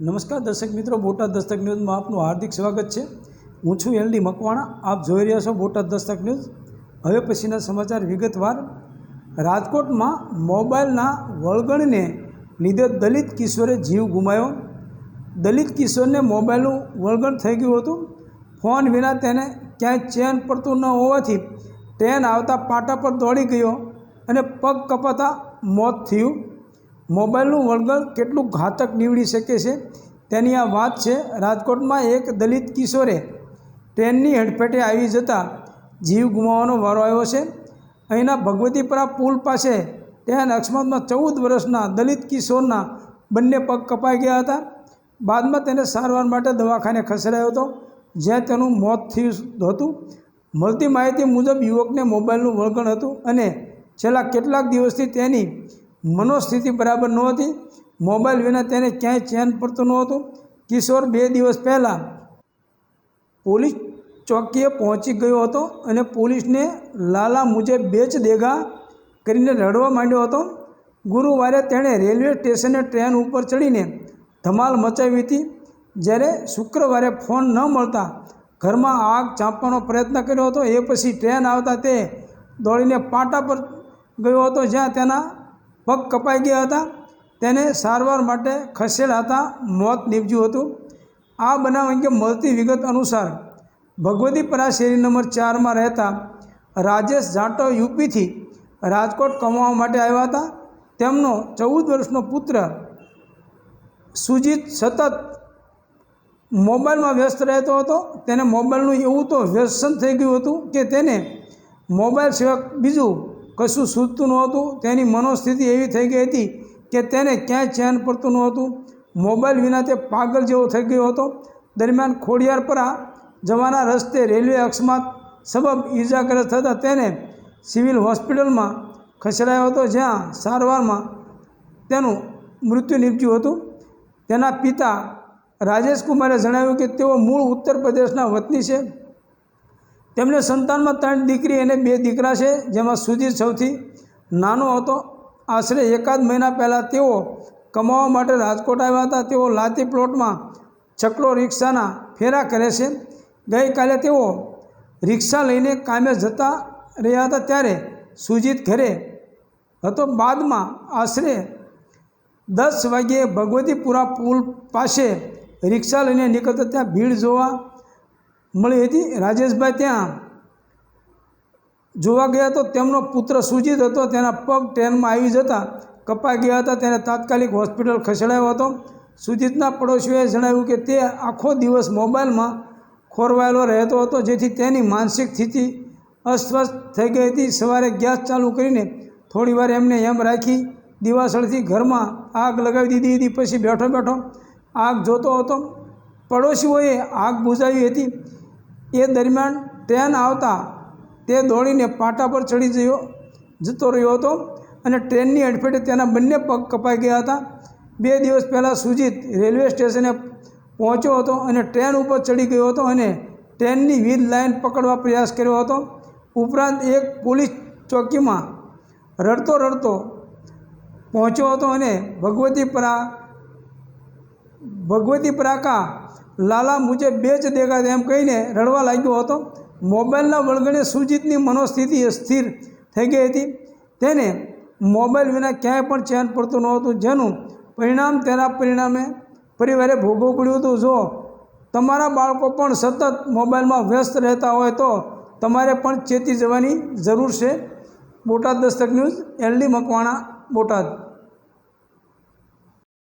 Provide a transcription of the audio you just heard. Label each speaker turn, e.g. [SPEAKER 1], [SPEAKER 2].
[SPEAKER 1] નમસ્કાર દર્શક મિત્રો, બોટાદ દસ્તક ન્યૂઝમાં આપનું હાર્દિક સ્વાગત છે. હું છું એલડી મકવાણા. આપ જોઈ રહ્યા છો બોટાદ દસ્તક ન્યૂઝ. હવે પછીના સમાચાર વિગતવાર. રાજકોટમાં મોબાઈલના વળગણને લીધે દલિત કિશોરે જીવ ગુમાવ્યો દલિત કિશોરને મોબાઈલનું વળગણ થઈ ગયું હતું. ફોન વિના તેને ક્યાંય ચેન પડતું ન હોવાથી ટ્રેન આવતા પાટા પર દોડી ગયો અને પગ કપાતા મોત થયું. મોબાઈલનું વળગણ કેટલું ઘાતક નીવડી શકે છે? તેની આ વાત છે રાજકોટમાં એક દલિત કિશોરે ટ્રેનની હેડફેટે આવી જતાં જીવ ગુમાવવાનો વારો આવ્યો છે. અહીંના ભગવતીપરા પુલ પાસે ટ્રેન અકસ્માતમાં ચૌદ વર્ષના દલિત કિશોરના બંને પગ કપાઈ ગયા હતા. બાદમાં તેને સારવાર માટે દવાખાને ખસેડાયો હતો, જ્યાં તેનું મોત થયું હતું. મળતી માહિતી મુજબ યુવકને મોબાઈલનું વળગણ હતું અને છેલ્લા કેટલાક દિવસથી તેની મનોસ્થિતિ બરાબર નહોતી મોબાઈલ વિના તેને ક્યાંય ચેન પડતું નહોતું કિશોર બે દિવસ પહેલાં પોલીસ ચોકીએ પહોંચી ગયો હતો અને પોલીસને લાલા મુજબ બેચ દેગા કરીને રડવા માંડ્યો હતો. ગુરુવારે તેણે રેલવે સ્ટેશને ટ્રેન ઉપર ચડીને ધમાલ મચાવી હતી. જ્યારે શુક્રવારે ફોન ન મળતા ઘરમાં આગ ચાંપવાનો પ્રયત્ન કર્યો હતો. એ પછી ટ્રેન આવતા તે દોડીને પાટા પર ગયો હતો, જ્યાં તેના પગ કપાઈ ગયા હતા. તેને સારવાર માટે ખસેડા હતા મોત નીપજ્યું હતું. આ બનાવ અંગે મળતી વિગત અનુસાર ભગવતીપરા શેરી નંબર ચારમાં રહેતા રાજેશ જાટો યુપીથી રાજકોટ કમાવા માટે આવ્યા હતા. તેમનો ચૌદ વર્ષનો પુત્ર સુજીત સતત મોબાઈલમાં વ્યસ્ત રહેતો હતો. તેને મોબાઈલનું એવું તો વ્યસન થઈ ગયું હતું કે તેને મોબાઈલ સિવાય બીજું કશું સૂચતું નહોતું, તેની મનોસ્થિતિ એવી થઈ ગઈ હતી કે તેને ક્યાંય ચેન પડતું નહોતું. મોબાઈલ વિના તે પાગલ જેવો થઈ ગયો હતો. દરમિયાન ખોડિયારપરા જવાના રસ્તે રેલવે અકસ્માત સબબ ઈજાગ્રસ્ત થતાં તેને સિવિલ હોસ્પિટલમાં ખસેડાયો હતો, જ્યાં સારવારમાં તેનું મૃત્યુ નીપજ્યું હતું. તેના પિતા રાજેશ કુમારે જણાવ્યું કે તેઓ મૂળ ઉત્તર પ્રદેશના વતની છે. તેમને સંતાનમાં ત્રણ દીકરી અને બે દીકરા છે, જેમાં સુજીત સૌથી નાનો હતો. આશરે એકાદ મહિના પહેલાં તેઓ કમાવા માટે રાજકોટ આવ્યા હતા. તેઓ લાતી પ્લોટમાં ચકલો રિક્ષાના ફેરા કરે છે. ગઈકાલે તેઓ રિક્ષા લઈને કામે જતા રહ્યા હતા ત્યારે સુજીત ઘરે હતો. બાદમાં આશરે દસ વાગ્યે ભગવતીપુરા પુલ પાસે રિક્ષા લઈને નીકળતા ત્યાં ભીડ જોવા મળી હતી. રાજેશભાઈ ત્યાં જોવા ગયા તો તેમનો પુત્ર સુજીત હતો. તેના પગ ટ્રેનમાં આવી જતા કપાઈ ગયા હતા. તેને તાત્કાલિક હોસ્પિટલ ખસેડાયો હતો. સુજીતના પડોશીઓએ જણાવ્યું કે તે આખો દિવસ મોબાઈલમાં ખોરવાયેલો રહેતો હતો, જેથી તેની માનસિક સ્થિતિ અસ્વસ્થ થઈ ગઈ હતી. સવારે ગેસ ચાલુ કરીને થોડીવાર એમને એમ રાખી દિવાસળથી ઘરમાં આગ લગાવી દીધી હતી. પછી બેઠો બેઠો આગ જોતો હતો. પડોશીઓએ આગ બુઝાવી હતી. એ દરમિયાન ટ્રેન આવતા તે દોડીને પાટા પર ચડી ગયો, જતો રહ્યો હતો અને ટ્રેનની અડફેટે તેના બંને પગ કપાઈ ગયા હતા. બે દિવસ પહેલાં સુજીત રેલવે સ્ટેશને પહોંચ્યો હતો અને ટ્રેન ઉપર ચડી ગયો હતો અને ટ્રેનની વીજ લાઇન પકડવા પ્રયાસ કર્યો હતો. ઉપરાંત એક પોલીસ ચોકીમાં રડતો રડતો પહોંચ્યો હતો અને ભગવતીપરા ભગવતી કા લાલા મુજબ બે જ દેખા એમ કહીને રડવા લાગ્યો હતો. મોબાઈલના વળગણે સુજીતની મનોસ્થિતિ સ્થિર થઈ ગઈ હતી. તેને મોબાઈલ વિના ક્યાંય પણ ચેન પડતું નહોતું. જેનું પરિણામ તેના પરિણામે પરિવારે ભોગવવું પડ્યું હતું. જો તમારા બાળકો પણ સતત મોબાઈલમાં વ્યસ્ત રહેતા હોય તો તમારે પણ ચેતી જવાની જરૂર છે. Botad Dastak news, LD Makwana, Botad.